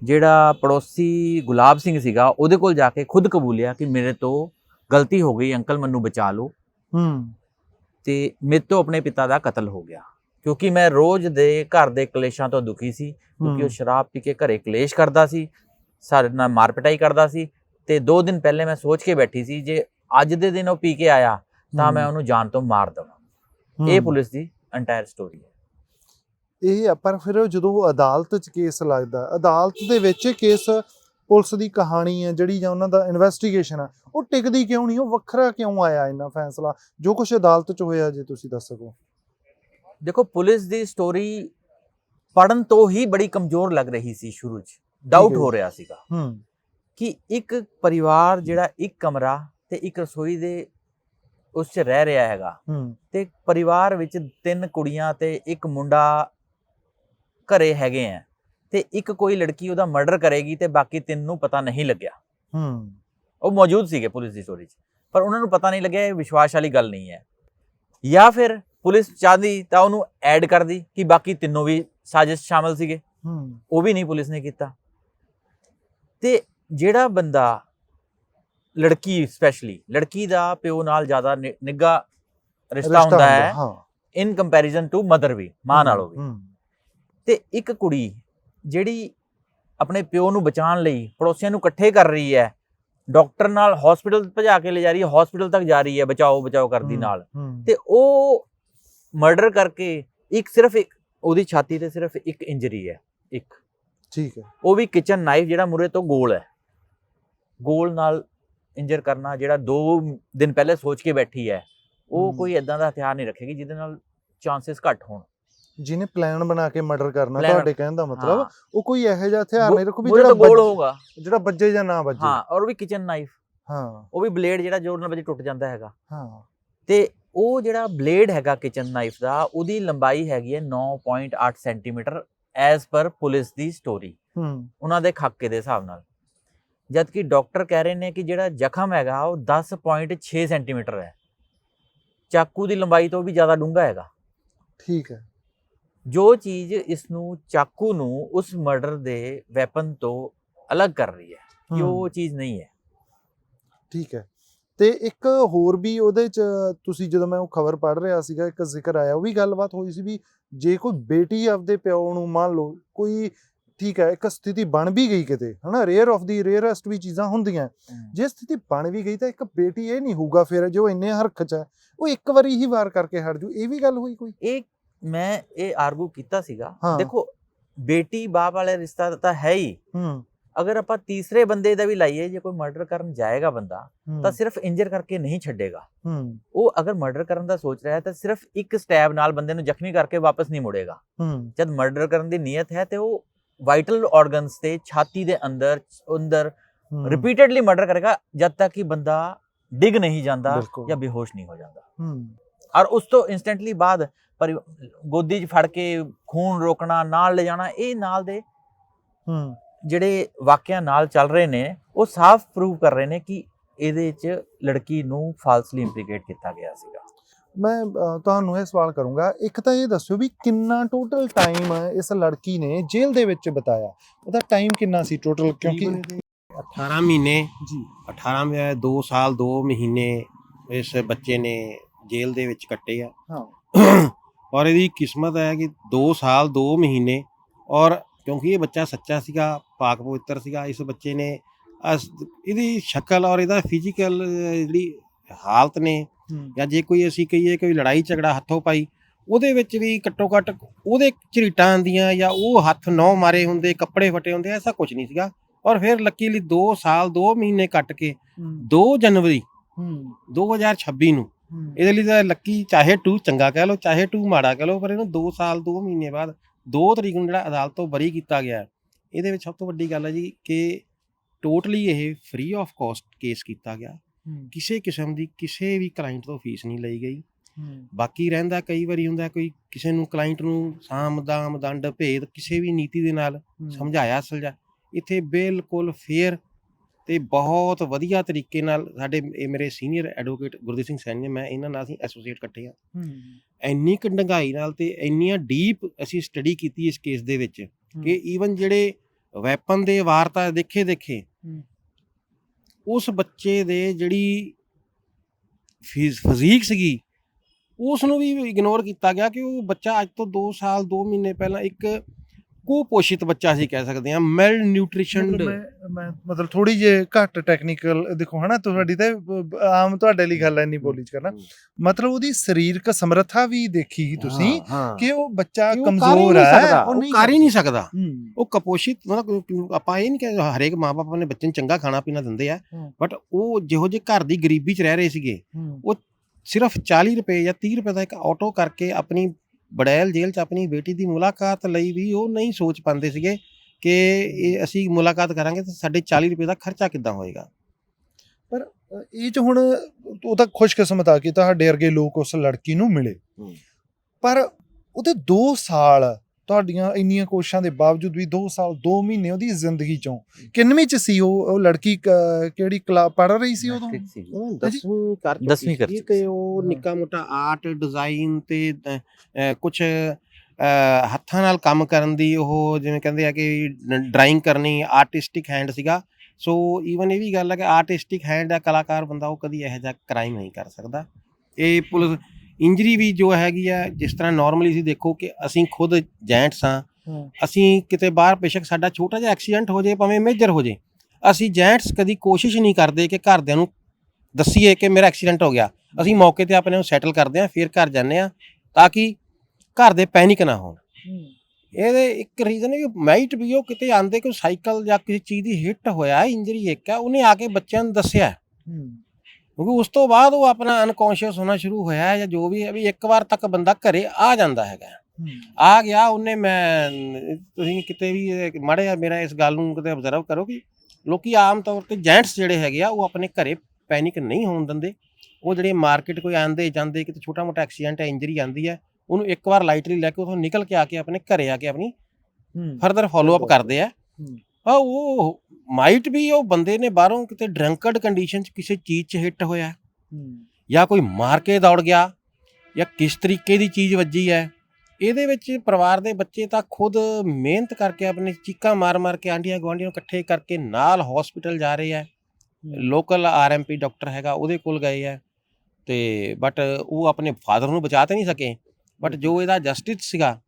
ਜਿਹੜਾ ਪੜੋਸੀ ਗੁਲਾਬ ਸਿੰਘ ਸੀਗਾ ਉਹਦੇ ਕੋਲ ਜਾ ਕੇ ਖੁਦ ਕਬੂਲਿਆ ਕਿ ਮੇਰੇ ਤੋਂ ਗਲਤੀ ਹੋ ਗਈ ਅੰਕਲ ਮੈਨੂੰ ਬਚਾ ਲਓ। ਹੂੰ। ਤੇ ਮੇਰੇ ਤੋਂ ਆਪਣੇ ਪਿਤਾ ਦਾ ਕਤਲ ਹੋ ਗਿਆ। ਕਿਉਂਕਿ ਮੈਂ ਰੋਜ਼ ਦੇ ਘਰ ਦੇ ਕਲੇਸ਼ਾਂ ਤੋਂ ਦੁਖੀ ਸੀ ਕਿਉਂਕਿ ਉਹ ਸ਼ਰਾਬ ਪੀ ਕੇ ਘਰੇ ਕਲੇਸ਼ ਕਰਦਾ ਸੀ ਸਾਡੇ ਨਾਲ ਮਾਰ ਪਿਟਾਈ ਕਰਦਾ ਸੀ ਤੇ 2 ਦਿਨ ਪਹਿਲੇ ਮੈਂ ਸੋਚ ਕੇ ਬੈਠੀ ਸੀ ਜੇ ਅੱਜ ਦੇ ਦਿਨ ਉਹ ਪੀ ਕੇ ਆਇਆ ਤਾਂ ਮੈਂ ਉਹਨੂੰ ਜਾਨ ਤੋਂ ਮਾਰ ਦਵਾਂ। ਇਹ ਪੁਲਿਸ ਦੀ ਐਂਟਾਇਰ ਸਟੋਰੀ ਹੈ। ਇਹ ਪਰ ਫਿਰ ਜਦੋਂ ਉਹ ਅਦਾਲਤ 'ਚ ਕੇਸ ਲੱਗਦਾ ਅਦਾਲਤ ਦੇ ਵਿੱਚ ਕੇਸ ਪੁਲਿਸ ਦੀ ਕਹਾਣੀ ਹੈ ਜਿਹੜੀ ਜਾਂ ਉਹਨਾਂ ਦਾ ਇਨਵੈਸਟੀਗੇਸ਼ਨ ਆ ਉਹ ਟਿਕਦੀ ਕਿਉਂ ਨਹੀਂ? ਉਹ ਵੱਖਰਾ ਕਿਉਂ ਆਇਆ ਇੰਨਾ ਫੈਸਲਾ? ਜੋ ਕੁਝ ਅਦਾਲਤ 'ਚ ਹੋਇਆ ਜੇ ਤੁਸੀਂ ਦੱਸ ਸਕੋ। ਦੇਖੋ ਪੁਲਿਸ ਦੀ ਸਟੋਰੀ ਪੜਨ ਤੋਂ ਹੀ ਬੜੀ ਕਮਜ਼ੋਰ ਲੱਗ ਰਹੀ ਸੀ ਸ਼ੁਰੂ 'ਚ। ਡਾਊਟ ਹੈ। ਰਿਹਾ ਸੀਗਾ ਹੂੰ। ਕਿ ਇੱਕ ਪਰਿਵਾਰ ਜਿਹੜਾ ਇੱਕ ਕਮਰਾ ਤੇ ਇੱਕ ਰਸੋਈ ਦੇ ਉਸ 'ਚ ਰਹਿ ਰਿਹਾ ਹੈਗਾ ਤੇ ਪਰਿਵਾਰ ਵਿੱਚ ਤਿੰਨ ਕੁੜੀਆਂ ਤੇ ਇੱਕ ਮੁੰਡਾ ਘਰੇ ਹੈਗੇ ਆ ਤੇ ਇੱਕ ਕੋਈ ਲੜਕੀ ਉਹਦਾ ਮਰਡਰ ਕਰੇਗੀ ਤੇ ਬਾਕੀ ਤਿੰਨ ਨੂੰ ਪਤਾ ਨਹੀਂ ਲੱਗਿਆ। ਹੂੰ। ਉਹ ਮੌਜੂਦ ਸੀਗੇ ਪੁਲਿਸ ਦੀ ਸਟੋਰੀ 'ਚ ਪਰ ਉਹਨਾਂ ਨੂੰ ਪਤਾ ਨਹੀਂ ਲੱਗਿਆ ਇਹ ਵਿਸ਼ਵਾਸ ਵਾਲੀ ਗੱਲ ਨਹੀਂ ਹੈ। ਜਾਂ ਫਿਰ ਪੁਲਿਸ ਚਾਹਦੀ ਤਾਂ ਉਹਨੂੰ ਐਡ ਕਰਦੀ ਕਿ ਬਾਕੀ ਤਿੰਨੋਂ ਵੀ ਸਾਜ਼ਿਸ਼ ਸ਼ਾਮਲ ਸੀਗੇ। ਹੂੰ। ਉਹ ਵੀ ਨਹੀਂ ਪੁਲਿਸ ਨੇ ਕੀਤਾ। ਤੇ ਜਿਹੜਾ ਬੰਦਾ ਲੜਕੀ ਸਪੈਸ਼ਲੀ ਲੜਕੀ ਦਾ ਪਿਓ ਨਾਲ ਜ਼ਿਆਦਾ ਨਿ- ਨਿੱਘਾ ਰਿਸ਼ਤਾ ਹੁੰਦਾ ਹੈ ਇਨ ਕੰਪੈਰੀਜ਼ਨ ਟੂ ਮਦਰ ਵੀ ਮਾਂ ਨਾਲੋਂ ਵੀ। ਤੇ ਇੱਕ ਕੁੜੀ ਜਿਹੜੀ ਆਪਣੇ ਪਿਓ ਨੂੰ ਬਚਾਉਣ ਲਈ ਪੜੋਸੀਆਂ ਨੂੰ ਇਕੱਠੇ ਕਰ ਰਹੀ ਹੈ ਡਾਕਟਰ ਨਾਲ ਹਸਪੀਟਲ ਭਜਾ ਕੇ ਲੈ ਜਾ ਰਹੀ ਹੈ ਹਸਪੀਟਲ ਤੱਕ ਜਾ ਰਹੀ ਹੈ ਬਚਾਓ ਬਚਾਓ ਕਰਦੀ ਨਾਲ। ਤੇ ਉਹ ਮਰਡਰ ਕਰਕੇ ਇੱਕ ਸਿਰਫ ਇੱਕ ਉਹਦੀ ਛਾਤੀ ਤੇ ਸਿਰਫ ਇੱਕ ਇੰਜਰੀ ਹੈ ਇੱਕ। ਠੀਕ ਹੈ। ਉਹ ਵੀ ਕਿਚਨ ਨਾਈਫ ਜਿਹੜਾ ਮੁਰੇ ਤੋਂ ਗੋਲ ਹੈ। ਗੋਲ ਨਾਲ ਇੰਜਰ ਕਰਨਾ ਜਿਹੜਾ 2 ਦਿਨ ਪਹਿਲੇ ਸੋਚ ਕੇ ਬੈਠੀ ਹੈ ਉਹ। ਕੋਈ ਇਦਾਂ ਦਾ ਹਥਿਆਰ ਨਹੀਂ ਰੱਖੇਗੀ ਜਿਹਦੇ ਨਾਲ ਚਾਂਸਸ ਘੱਟ ਹੋਣ। ਜਿਹਨੇ ਪਲਾਨ ਬਣਾ ਕੇ ਮਰਡਰ ਕਰਨਾ ਤੁਹਾਡੇ ਕਹਿਣ ਦਾ ਮਤਲਬ। ਉਹ ਕੋਈ ਇਹੋ ਜਿਹਾ ਹਥਿਆਰ ਨਹੀਂ ਰੱਖੋ ਵੀ ਜਿਹੜਾ ਗੋਲ ਹੋਊਗਾ। ਜਿਹੜਾ ਵੱਜੇ ਜਾਂ ਨਾ ਵੱਜੇ। ਹਾਂ ਔਰ ਵੀ ਕਿਚਨ ਨਾਈਫ ਹਾਂ। ਉਹ ਵੀ ਬਲੇਡ ਜਿਹੜਾ ਜੋੜ ਨਾਲ ਵਜੇ ਟੁੱਟ ਜਾਂਦਾ ਹੈਗਾ। ਹਾਂ। ਤੇ ਉਹ ਜਿਹੜਾ ਬਲੇਡ ਹੈਗਾ ਕਿਚਨ ਨਾਈਫ ਦਾ ਉਹਦੀ ਲੰਬਾਈ ਹੈਗੀ ਹੈ 9.8 ਸੈਂਟੀਮੀਟਰ ਐਜ਼ ਪਰ ਪੁਲਿਸ ਦੀ ਸਟੋਰੀ ਹੂੰ। ਉਹਨਾਂ ਦੇ ਖਾਕੇ ਦੇ ਹਿਸਾਬ ਨਾਲ। ਜਦ ਕਿ ਡਾਕਟਰ ਕਹਿ ਰਹੇ ਨੇ ਕਿ ਜਿਹੜਾ ਜ਼ਖਮ ਹੈਗਾ ਉਹ 10.6 ਸੈਂਟੀਮੀਟਰ ਹੈ। ਚਾਕੂ ਦੀ ਲੰਬਾਈ ਤੋਂ ਵੀ ਜ਼ਿਆਦਾ ਡੂੰਘਾ ਹੈਗਾ। ਠੀਕ ਹੈ। ਜੋ ਚੀਜ਼ ਇਸ ਨੂੰ ਚਾਕੂ ਨੂੰ ਉਸ ਮਰਡਰ ਦੇ ਵੈਪਨ ਤੋਂ ਅਲੱਗ ਕਰ ਰਹੀ ਹੈ ਕਿ ਉਹ ਚੀਜ਼ ਨਹੀਂ ਹੈ। ਠੀਕ ਹੈ। ਤੇ ਇੱਕ ਹੋਰ ਵੀ ਉਹਦੇ ਚ ਤੁਸੀਂ ਜਦੋਂ ਮੈਂ ਉਹ ਖਬਰ ਪੜ੍ਹ ਰਿਹਾ ਸੀਗਾ ਇੱਕ ਜ਼ਿਕਰ ਆਇਆ ਉਹ ਵੀ ਗੱਲਬਾਤ ਹੋਈ ਸੀ ਵੀ ਜੇ ਕੋਈ ਬੇਟੀ ਆਪਦੇ ਪਿਓ ਨੂੰ ਮੰਨ ਲਓ ਕੋਈ ਠੀਕ ਹੈ ਇੱਕ ਸਥਿਤੀ ਬਣ ਵੀ ਗਈ ਕਿਤੇ ਹਨਾ ਰੇਅਰ ਆਫ ਦੀ ਰੇਅਰੈਸਟ ਵੀ ਚੀਜ਼ਾਂ ਹੁੰਦੀਆਂ। ਜੇ ਸਥਿਤੀ ਬਣ ਵੀ ਗਈ ਤਾਂ ਇੱਕ ਬੇਟੀ ਇਹ ਨਹੀਂ ਹੋਊਗਾ ਫਿਰ ਜੋ ਇੰਨੇ ਹਰਖ ਚ ਹੈ ਉਹ ਇੱਕ ਵਾਰੀ ਹੀ ਵਾਰ ਕਰਕੇ ਹਟ ਜੂ ਇਹ ਵੀ ਗੱਲ ਹੋਈ ਕੋਈ? ਇਹ ਮੈਂ ਇਹ ਆਰਗੂ ਕੀਤਾ ਸੀਗਾ। ਦੇਖੋ ਬੇਟੀ ਬਾਪ ਵਾਲਾ ਰਿਸ਼ਤਾ ਤਾਂ ਹੈ ਹੀ। ਹੂੰ। ਅਗਰ ਆਪਾਂ ਤੀਸਰੇ ਬੰਦੇ ਦਾ ਵੀ ਲਾਈਏ ਜੇ ਕੋਈ ਮਰਡਰ ਕਰਨ ਜਾਏਗਾ ਬੰਦਾ ਤਾਂ ਸਿਰਫ ਇੰਜਰ ਕਰਕੇ ਨਹੀਂ ਛੱਡੇਗਾ। ਹੂੰ। ਉਹ ਅਗਰ ਮਰਡਰ ਕਰਨ ਦਾ ਸੋਚ ਰਿਹਾ ਹੈ ਤਾਂ ਸਿਰਫ ਇੱਕ ਸਟੈਬ ਨਾਲ ਬੰਦੇ ਨੂੰ ਜ਼ਖਮੀ ਕਰਕੇ ਵਾਪਸ ਨਹੀਂ ਮੁੜੇਗਾ। ਹੂੰ। ਜਦ ਮਰਡਰ ਕਰਨ ਦੀ ਨੀਅਤ ਹੈ ਤੇ ਉਹ ਵਾਈਟਲ ਆਰਗਨਸ ਤੇ ਛਾਤੀ ਦੇ ਅੰਦਰ ਅੰਦਰ ਰਿਪੀਟਡਲੀ ਮਰਡਰ ਕਰੇਗਾ ਜਦ ਤੱਕ ਕਿ ਬੰਦਾ ਡਿੱਗ ਨਹੀਂ ਜਾਂਦਾ। ਜਾਂ ਬੇਹੋਸ਼ ਨਹੀਂ ਹੋ ਜਾਂਦਾ। ਹੂੰ। ਔਰ ਉਸ ਤੋਂ ਇਨਸਟੈਂਟਲੀ ਬਾਅਦ ਪਰ ਗੋਦੀ 'ਚ ਫੜ ਕੇ ਖੂਨ ਰੋਕਣਾ ਨਾਲ ਲੈ ਜਾਣਾ ਇਹ ਨਾਲ ਦੇ ਹੂੰ। ਜਿਹੜੇ ਵਾਕਿਆ ਨਾਲ ਚੱਲ ਰਹੇ ਨੇ ਉਹ ਸਾਫ਼ ਪ੍ਰੂਵ ਕਰ ਰਹੇ ਨੇ ਕਿ ਇਹਦੇ 'ਚ ਲੜਕੀ ਨੂੰ ਫਾਲਸਲੀ ਇੰਪਲੀਕੇਟ ਕੀਤਾ ਗਿਆ ਸੀਗਾ। ਮੈਂ ਤੁਹਾਨੂੰ ਇਹ ਸਵਾਲ ਕਰੂੰਗਾ ਇੱਕ ਤਾਂ ਇਹ ਦੱਸਿਓ ਵੀ ਕਿੰਨਾ ਟੋਟਲ ਟਾਈਮ ਇਸ ਲੜਕੀ ਨੇ ਜੇਲ੍ਹ ਦੇ ਵਿੱਚ ਬਿਤਾਇਆ। ਉਹਦਾ ਟਾਈਮ ਕਿੰਨਾ ਸੀ ਟੋਟਲ ਕਿਉਂਕਿ 18 ਮਹੀਨੇ ਜੀ। 18 ਮਹੀਨੇ 2 ਸਾਲ 2 ਮਹੀਨੇ ਇਸ ਬੱਚੇ ਨੇ ਜੇਲ੍ਹ ਦੇ ਵਿੱਚ ਕੱਟੇ ਆ। ਹਾਂ। ਔਰ ਇਹਦੀ ਕਿਸਮਤ ਹੈ ਕਿ 2 ਸਾਲ 2 ਮਹੀਨੇ ਔਰ ਕਿਉਂਕਿ ਇਹ ਬੱਚਾ ਸੱਚਾ ਸੀਗਾ ਪਾਕ ਪਵਿੱਤਰ ਸੀਗਾ ਇਸ ਬੱਚੇ ਨੇ ਅਸ ਇਹਦੀ ਸ਼ਕਲ ਔਰ ਇਹਦਾ ਫਿਜ਼ੀਕਲ ਜਿਹੜੀ ਹਾਲਤ ਨੇ ਜਾਂ ਜੇ ਕੋਈ ਅਸੀਂ ਕਹੀਏ ਕੋਈ ਲੜਾਈ ਝਗੜਾ ਹੱਥੋਂ ਪਾਈ ਉਹਦੇ ਵਿੱਚ ਵੀ ਘੱਟੋ ਘੱਟ ਉਹਦੇ ਝਰੀਟਾਂ ਆਉਂਦੀਆਂ ਜਾਂ ਉਹ ਹੱਥ ਨੌ ਮਾਰੇ ਹੁੰਦੇ ਕੱਪੜੇ ਫਟੇ ਹੁੰਦੇ ਐਸਾ ਕੁਝ ਨਹੀਂ ਸੀਗਾ। ਔਰ ਫਿਰ ਲੱਕੀਲੀ 2 ਸਾਲ 2 ਮਹੀਨੇ ਕੱਟ ਕੇ 2 ਜਨਵਰੀ ਹੂੰ। 2026 ਨੂੰ ਇਹਦੇ ਲਈ ਤਾਂ ਲੱਕੀ ਚਾਹੇ 2 ਚੰਗਾ ਕਹਿ ਲਓ ਚਾਹੇ 2 ਮਾੜਾ ਕਹਿ ਲਓ ਪਰ ਇਹਨੂੰ 2 ਸਾਲ 2 ਮਹੀਨੇ ਬਾਅਦ 2 ਤਰੀਕ ਨੂੰ ਜਿਹੜਾ ਅਦਾਲਤ ਤੋਂ ਬਰੀ ਕੀਤਾ ਗਿਆ। ਹੈ, ਇਹਦੇ ਵਿੱਚ ਸਭ ਤੋਂ ਵੱਡੀ ਗੱਲ ਹੈ ਜੀ ਕਿ ਟੋਟਲੀ ਇਹ ਫ੍ਰੀ ਆਫ ਕਾਸਟ ਕੇਸ ਕੀਤਾ ਗਿਆ। ਕਿਸੇ ਕਿਸਮ ਦੀ ਕਿਸੇ ਵੀ ਕਲਾਇੰਟ ਤੋਂ ਫੀਸ ਨਹੀਂ ਲਈ ਗਈ। ਬਾਕੀ ਰਹਿੰਦਾ ਕਈ ਵਾਰੀ ਹੁੰਦਾ ਕੋਈ ਕਿਸੇ ਨੂੰ ਕਲਾਇੰਟ ਨੂੰ ਸਾਮ ਦਾਮ ਦੰਡ ਭੇਦ ਕਿਸੇ ਵੀ ਨੀਤੀ ਦੇ ਨਾਲ ਸਮਝਾਇਆ ਸੁਲਝਾ ਇੱਥੇ ਬਿਲਕੁਲ ਫੇਅਰ ਤੇ ਬਹੁਤ ਵਧੀਆ ਤਰੀਕੇ ਨਾਲ ਸਾਡੇ ਇਹ ਮੇਰੇ ਸੀਨੀਅਰ ਐਡਵੋਕੇਟ ਗੁਰਦੀਪ ਸਿੰਘ ਸੈਣੀ ਨੇ ਮੈਂ ਇਹਨਾਂ ਨਾਲ ਅਸੀਂ ਐਸੋਸੀਏਟ ਇਕੱਠੇ ਆ ਹੂੰ ਇੰਨੀ ਕੁ ਡੰਗਾਈ ਨਾਲ ਤੇ ਇੰਨੀਆਂ ਡੀਪ ਅਸੀਂ ਸਟੱਡੀ ਕੀਤੀ ਇਸ ਕੇਸ ਦੇ ਵਿੱਚ ਕਿ ਈਵਨ ਜਿਹੜੇ ਵੈਪਨ ਦੇ ਵਾਰਤਾ ਦੇਖੇ ਦੇਖੇ। ਉਸ ਬੱਚੇ ਦੇ ਜਿਹੜੀ ਫਿਜ਼ੀਕ ਸੀਗੀ ਉਸ ਨੂੰ ਵੀ ਇਗਨੋਰ ਕੀਤਾ ਗਿਆ ਕਿ ਉਹ ਬੱਚਾ ਅੱਜ ਤੋਂ 2 ਸਾਲ 2 ਮਹੀਨੇ ਪਹਿਲਾਂ ਇੱਕ ਕੁਪੋਸ਼ਿਤ ਬੱਚਾ ਸੀ ਕਹਿ ਸਕਦੇ ਹਾਂ ਮੈਲ ਨਿਊਟ੍ਰੀਸ਼ਨ ਮੈਂ ਮਤਲਬ ਥੋੜੀ ਜਿਹੀ ਘੱਟ ਟੈਕਨੀਕਲ ਦੇਖੋ ਹਨਾ ਤੁਹਾਡੀ ਤੇ ਆਮ ਤੁਹਾਡੇ ਲਈ ਗੱਲ ਐ ਨਹੀਂ ਬੋਲੀ ਚ ਕਰਨਾ। ਮਤਲਬ ਉਹਦੀ ਸਰੀਰਕ ਸਮਰੱਥਾ ਵੀ ਦੇਖੀ ਤੁਸੀਂ ਕਿ ਉਹ ਬੱਚਾ ਕਮਜ਼ੋਰ ਹੈ ਉਹ ਕਰ ਹੀ ਨਹੀਂ ਸਕਦਾ। ਉਹ ਕਪੋਸ਼ਿਤ ਮਤਲਬ ਆਪਾਂ ਇਹ ਨਹੀਂ ਕਿ ਹਰੇਕ ਮਾਪੇ ਆਪਣੇ ਬੱਚੇ ਨੂੰ ਚੰਗਾ ਖਾਣਾ ਪੀਣਾ ਦਿੰਦੇ ਆ। ਬਟ ਉਹ ਜਿਹੋ ਜਿਹੇ ਘਰ ਦੀ ਗਰੀਬੀ 'ਚ ਰਹਿ ਰਹੇ ਸੀਗੇ ਹੂੰ। ਸਿਰਫ 40 ਰੁਪਏ ਜਾਂ 30 ਰੁਪਏ ਦਾ ਇੱਕ ਆਟੋ ਕਰਕੇ ਆਪਣੀ ਬੜੈਲ ਜੇਲ੍ਹ 'ਚ ਆਪਣੀ ਬੇਟੀ ਦੀ ਮੁਲਾਕਾਤ ਲਈ ਵੀ ਉਹ ਨਹੀਂ ਸੋਚ ਪਾਉਂਦੇ ਸੀਗੇ ਕਿ ਇਹ ਅਸੀਂ ਮੁਲਾਕਾਤ ਕਰਾਂਗੇ ਤਾਂ ਸਾਡੇ 40 ਰੁਪਏ ਦਾ ਖਰਚਾ ਕਿੱਦਾਂ ਹੋਏਗਾ? ਪਰ ਇਹ ਚ ਹੁਣ ਉਹ ਤਾਂ ਖੁਸ਼ਕਿਸਮਤ ਆ ਕਿ ਤੁਹਾਡੇ ਵਰਗੇ ਲੋਕ ਉਸ ਲੜਕੀ ਨੂੰ ਮਿਲੇ। ਪਰ ਉਹਦੇ 2 ਸਾਲ ਤੁਹਾਡੀਆਂ ਇੰਨੀਆਂ ਕੋਸ਼ਿਸ਼ਾਂ ਦੇ ਬਾਵਜੂਦ ਵੀ 2 ਸਾਲ 2 ਮਹੀਨੇ ਉਹਦੀ ਜ਼ਿੰਦਗੀ ਚੋਂ ਕਿੰਨਵੀਂ ਚ ਸੀ ਉਹ ਉਹ ਲੜਕੀ ਕਿਹੜੀ ਕਲਾਸ ਪੜ ਰਹੀ ਸੀ ਉਦੋਂ। ਉਹ ਹਾਂਜੀ। ਦਸਵੀਂ ਕਰ ਚੁੱਕੀ ਤੇ ਉਹ। ਨਿੱਕਾ ਮੋਟਾ ਆਰਟ ਡਿਜ਼ਾਈਨ ਤੇ ਕੁਝ ਹੱਥਾਂ ਨਾਲ ਕੰਮ ਕਰਨ ਦੀ ਉਹ ਜਿਵੇਂ ਕਹਿੰਦੇ ਆ ਕਿ ਡਰਾਇੰਗ ਕਰਨੀ ਆਰਟਿਸਟਿਕ ਹੈਂਡ ਸੀਗਾ ਸੋ ਈਵਨ ਇਹ ਵੀ ਗੱਲ ਹੈ ਕਿ ਆਰਟਿਸਟਿਕ ਹੈਂਡ ਦਾ ਕਲਾਕਾਰ ਬੰਦਾ ਉਹ ਕਦੀ ਇਹੋ ਜਿਹਾ ਕ੍ਰਾਈਮ ਨਹੀਂ ਕਰ ਸਕਦਾ ਇਹ ਪੁਲਿਸ ਇੰਜਰੀ ਵੀ ਜੋ ਹੈਗੀ ਆ ਜਿਸ ਤਰ੍ਹਾਂ ਨਾਰਮਲੀ ਸੀ ਦੇਖੋ ਕਿ ਅਸੀਂ ਖੁਦ ਜੈਂਟਸ ਹਾਂ ਅਸੀਂ ਕਿਤੇ ਬਾਹਰ ਬੇਸ਼ੱਕ ਸਾਡਾ ਛੋਟਾ ਜਿਹਾ ਐਕਸੀਡੈਂਟ ਹੋ ਜਾਏ ਭਾਵੇਂ ਮੇਜਰ ਹੋ ਜਾਏ ਅਸੀਂ ਜੈਂਟਸ ਕਦੀ ਕੋਸ਼ਿਸ਼ ਨਹੀਂ ਕਰਦੇ ਕਿ ਘਰਦਿਆਂ ਨੂੰ ਦੱਸੀਏ ਕਿ ਮੇਰਾ ਐਕਸੀਡੈਂਟ ਹੋ ਗਿਆ। ਅਸੀਂ ਮੌਕੇ ਤੇ ਆਪਣੇ ਨੂੰ ਸੈਟਲ ਕਰਦੇ ਹਾਂ ਫਿਰ ਘਰ ਜਾਂਦੇ ਹਾਂ ਤਾਂ ਕਿ ਘਰ ਦੇ ਪੈਨਿਕ ਨਾ ਹੋਣ। ਇਹਦੇ ਇੱਕ ਰੀਜ਼ਨ ਵੀ ਮਾਈਟ ਵੀ ਉਹ ਕਿਤੇ ਆਂਦੇ ਕੋਈ ਸਾਈਕਲ ਜਾਂ ਕਿਸੇ ਚੀਜ਼ ਦੀ ਹਿੱਟ ਹੋਇਆ ਇੰਜਰੀ ਇੱਕ ਹੈ ਉਹਨੇ ਆ ਕੇ ਬੱਚਿਆਂ ਨੂੰ ਦੱਸਿਆ। ਕਿਉਂਕਿ ਉਸ ਤੋਂ ਬਾਅਦ ਉਹ ਆਪਣਾ ਅਨਕੌਂਸ਼ੀਅਸ ਹੋਣਾ ਸ਼ੁਰੂ ਹੋਇਆ ਹੈ ਜਾਂ ਜੋ ਵੀ ਹੈ ਵੀ ਇੱਕ ਵਾਰ ਤੱਕ ਬੰਦਾ ਘਰੇ ਆ ਜਾਂਦਾ ਹੈਗਾ। ਆ ਗਿਆ ਉਹਨੇ ਮੈਂ ਤੁਸੀਂ ਕਿਤੇ ਵੀ ਮਾੜੇ ਜਿਹਾ ਮੇਰਾ ਇਸ ਗੱਲ ਨੂੰ ਕਿਤੇ ਅਬਜ਼ਰਵ ਕਰੋ ਕਿ ਲੋਕੀ ਆਮ ਤੌਰ ਤੇ ਜੈਂਟਸ ਜਿਹੜੇ ਹੈਗੇ ਆ ਉਹ ਆਪਣੇ ਘਰੇ ਪੈਨਿਕ ਨਹੀਂ ਹੋਣ ਦਿੰਦੇ। ਉਹ ਜਿਹੜੇ ਮਾਰਕੀਟ ਕੋਈ ਆਂਦੇ ਜਾਂਦੇ ਕਿਤੇ ਛੋਟਾ ਮੋਟਾ ਐਕਸੀਡੈਂਟ ਹੈ ਇੰਜਰੀ ਆਂਦੀ ਹੈ ਉਹਨੂੰ ਇੱਕ ਵਾਰ ਲਾਈਟਲੀ ਲੈ ਕੇ ਉਥੋਂ ਨਿਕਲ ਕੇ ਆ ਕੇ ਆਪਣੇ ਘਰੇ ਆ ਕੇ ਆਪਣੀ ਫਰਦਰ ਫਾਲੋ ਅਪ ਕਰਦੇ ਆ। ਹੂੰ। ਆ ਉਹ ਮਾਈਟ ਵੀ ਉਹ ਬੰਦੇ ਨੇ ਬਾਹਰੋਂ ਕਿਤੇ ਡਰੰਕਡ ਕੰਡੀਸ਼ਨ ਚ ਕਿਸੇ ਚੀਜ਼ 'ਚ ਹਿੱਟ ਹੋਇਆ ਜਾਂ ਕੋਈ ਮਾਰ ਕੇ ਦੌੜ ਗਿਆ ਜਾਂ ਕਿਸ ਤਰੀਕੇ ਦੀ ਚੀਜ਼ ਵੱਜੀ ਹੈ। ਇਹਦੇ ਵਿੱਚ ਪਰਿਵਾਰ ਦੇ ਬੱਚੇ ਤਾਂ ਖੁਦ ਮਿਹਨਤ ਕਰਕੇ ਆਪਣੇ ਚੀਕਾਂ ਮਾਰ-ਮਾਰ ਕੇ ਆਂਡੀਆਂ ਗਵਾਂਡੀਆਂ ਨੂੰ ਇਕੱਠੇ ਕਰਕੇ ਨਾਲ ਹਸਪੀਟਲ ਜਾ ਰਹੇ ਆ ਲੋਕਲ ਆਰਐਮਪੀ ਡਾਕਟਰ ਹੈਗਾ ਉਹਦੇ ਕੋਲ ਗਏ ਆ ਤੇ ਬਟ ਉਹ ਆਪਣੇ ਫਾਦਰ ਨੂੰ ਬਚਾ ਤੇ ਨਹੀਂ ਸਕੇ। ਬਟ ਜੋ ਇਹਦਾ ਜਸਟਿਸ ਸੀਗਾ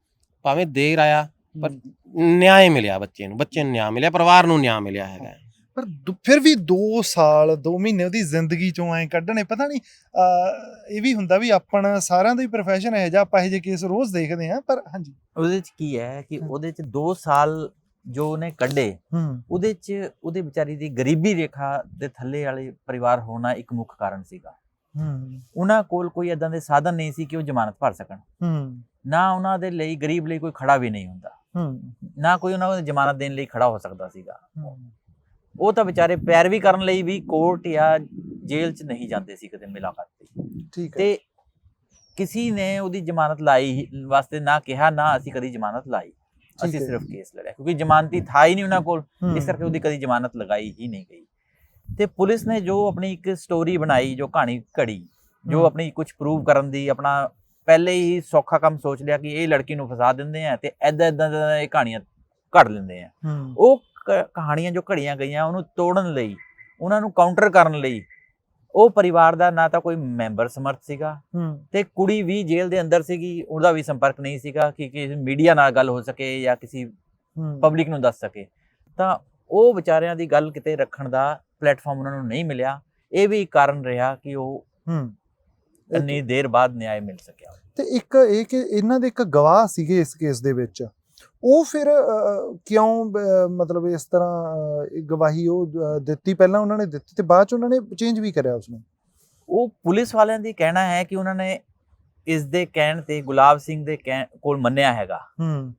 ਭਾਵੇਂ ਦੇਰ ਆਇਆ ਪਰ ਨਿਆਂ ਮਿਲਿਆ ਬੱਚੇ ਨੂੰ ਬੱਚੇ ਨੂੰ ਨਿਆਂ ਮਿਲਿਆ ਪਰਿਵਾਰ ਨੂੰ ਨਿਆਂ ਮਿਲਿਆ ਹੈਗਾ ਪਰ ਦੁ- ਫਿਰ ਵੀ 2 ਸਾਲ 2 ਮਹੀਨੇ ਉਹਦੀ ਜ਼ਿੰਦਗੀ ਚੋਂ ਐ ਕੱਢਣੇ ਪਤਾ ਨਹੀਂ ਇਹ ਵੀ ਹੁੰਦਾ ਵੀ ਆਪਣਾ ਸਾਰਿਆਂ ਦਾ ਹੀ profession ਹੈ ਜਾਂ ਆਪਾਂ ਇਹ ਜਿਹੇ ਕੇਸ ਰੋਜ਼ ਦੇਖਦੇ ਆ ਪਰ ਹਾਂਜੀ। ਉਹਦੇ 'ਚ ਕੀ ਹੈ ਕਿ। ਉਹਦੇ 'ਚ 2 ਸਾਲ ਜੋ ਉਹਨੇ ਕੱਢੇ ਉਹਦੇ 'ਚ ਉਹਦੇ ਵਿਚਾਰੀ ਦੀ ਗਰੀਬੀ ਰੇਖਾ ਦੇ ਥੱਲੇ ਵਾਲੇ ਪਰਿਵਾਰ ਹੋਣਾ ਇੱਕ ਮੁੱਖ ਕਾਰਨ ਸੀਗਾ। ਹੂੰ। ਉਹਨਾਂ ਕੋਲ ਕੋਈ ਇਦਾਂ ਦੇ ਸਾਧਨ ਨਹੀਂ ਸੀ ਕਿ ਉਹ ਜ਼ਮਾਨਤ ਭਰ ਸਕਣ। ਹੂੰ। ਨਾ ਉਹਨਾਂ ਦੇ ਲਈ ਗਰੀਬ ਲਈ ਕੋਈ ਖੜਾ ਵੀ ਨਹੀਂ ਹੁੰਦਾ। ਨਾ ਕੋਈ ਉਹਨਾਂ ਨੂੰ ਜ਼ਮਾਨਤ ਦੇਣ ਲਈ ਖੜਾ ਹੋ ਸਕਦਾ ਸੀਗਾ। ਉਹ ਤਾਂ ਵਿਚਾਰੇ ਪੈਰਵੀ ਕਰਨ ਲਈ ਵੀ ਕੋਰਟ ਜਾਂ ਜੇਲ੍ਹ 'ਚ ਨਹੀਂ ਜਾਂਦੇ ਸੀ ਕਦੇ ਮੁਲਾਕਾਤ ਤੇ। ਠੀਕ ਹੈ। ਤੇ ਕਿਸੇ ਨੇ ਉਹਦੀ ਜ਼ਮਾਨਤ ਲਾਈ ਵਾਸਤੇ ਨਾ ਕਿਹਾ ਨਾ ਅਸੀਂ ਕਦੀ ਜ਼ਮਾਨਤ ਲਾਈ। ਅਸੀਂ। ਸਿਰਫ ਕੇਸ ਲੜਿਆ। ਕਿਉਂਕਿ ਜ਼ਮਾਨਤੀ ਥਾ ਹੀ ਨਹੀਂ ਉਹਨਾਂ ਕੋਲ। ਇਸ ਕਰਕੇ ਉਹਦੀ ਕਦੀ ਜ਼ਮਾਨਤ ਲਗਾਈ ਹੀ ਨਹੀਂ ਗਈ। ਤੇ ਪੁਲਿਸ ਨੇ ਜੋ ਆਪਣੀ ਇੱਕ ਸਟੋਰੀ ਬਣਾਈ ਜੋ ਕਹਾਣੀ ਘੜੀ ਜੋ। ਆਪਣੀ ਕੁਝ ਪ੍ਰੂਵ ਕਰਨ ਦੀ ਆਪਣਾ ਪਹਿਲੇ ਹੀ ਸੌਖਾ ਕੰਮ ਸੋਚ ਲਿਆ ਕਿ ਇਹ ਲੜਕੀ ਨੂੰ ਫਸਾ ਦਿੰਦੇ ਆ ਤੇ ਐਦਾਂ ਐਦਾਂ ਇਹ ਕਹਾਣੀਆਂ ਘੜ ਲੈਂਦੇ ਆ। ਉਹ ਕਹਾਣੀਆਂ ਜੋ ਘੜੀਆਂ ਗਈਆਂ ਉਹਨੂੰ ਤੋੜਨ ਲਈ ਉਹਨਾਂ ਨੂੰ ਕਾਊਂਟਰ ਕਰਨ ਲਈ ਉਹ ਪਰਿਵਾਰ ਦਾ ਨਾ ਤਾਂ ਕੋਈ ਮੈਂਬਰ ਸਮਰਥ ਸੀਗਾ ਤੇ ਕੁੜੀ ਵੀ ਜੇਲ੍ਹ ਦੇ ਅੰਦਰ ਸੀਗੀ ਉਹਦਾ ਵੀ ਸੰਪਰਕ ਨਹੀਂ ਸੀਗਾ ਕਿ ਕਿਸੇ ਮੀਡੀਆ ਨਾਲ ਗੱਲ ਹੋ ਸਕੇ ਜਾਂ ਕਿਸੇ ਪਬਲਿਕ ਨੂੰ ਦੱਸ ਸਕੇ। ਤਾਂ ਉਹ ਵਿਚਾਰਿਆਂ ਦੀ ਗੱਲ ਕਿਤੇ ਰੱਖਣ ਦਾ ਪਲੇਟਫਾਰਮ ਉਹਨਾਂ ਨੂੰ ਨਹੀਂ ਮਿਲਿਆ। ਇਹ ਵੀ ਕਾਰਨ ਰਿਹਾ ਕਿ ਉਹ ਇੰਨੀ ਦੇਰ ਬਾਅਦ ਨਿਆਂ ਮਿਲ ਸਕਿਆ। ਤੇ ਇੱਕ ਇਹ ਕਿ ਇਹਨਾਂ ਦੇ ਇੱਕ ਗਵਾਹ ਸੀਗੇ ਇਸ ਕੇਸ ਦੇ ਵਿੱਚ। ਉਹ ਫਿਰ ਕਿਉਂ ਮਤਲਬ ਇਸ ਤਰ੍ਹਾਂ ਗਵਾਹੀ ਉਹ ਦਿੱਤੀ? ਪਹਿਲਾਂ ਉਹਨਾਂ ਨੇ ਦਿੱਤੀ ਤੇ ਬਾਅਦ ਚ ਉਹਨਾਂ ਨੇ ਚੇਂਜ ਵੀ ਕਰਿਆ ਉਸ ਨੂੰ ਉਹ ਪੁਲਿਸ ਵਾਲਿਆਂ ਦੀ ਕਹਿਣਾ ਹੈ ਕਿ ਉਹਨਾਂ ਨੇ ਇਸ ਦੇ ਕਹਿਣ ਤੇ ਗੁਲਾਬ ਸਿੰਘ ਦੇ ਕੋਲ ਮੰਨਿਆ ਹੈਗਾ। ਹੂੰ।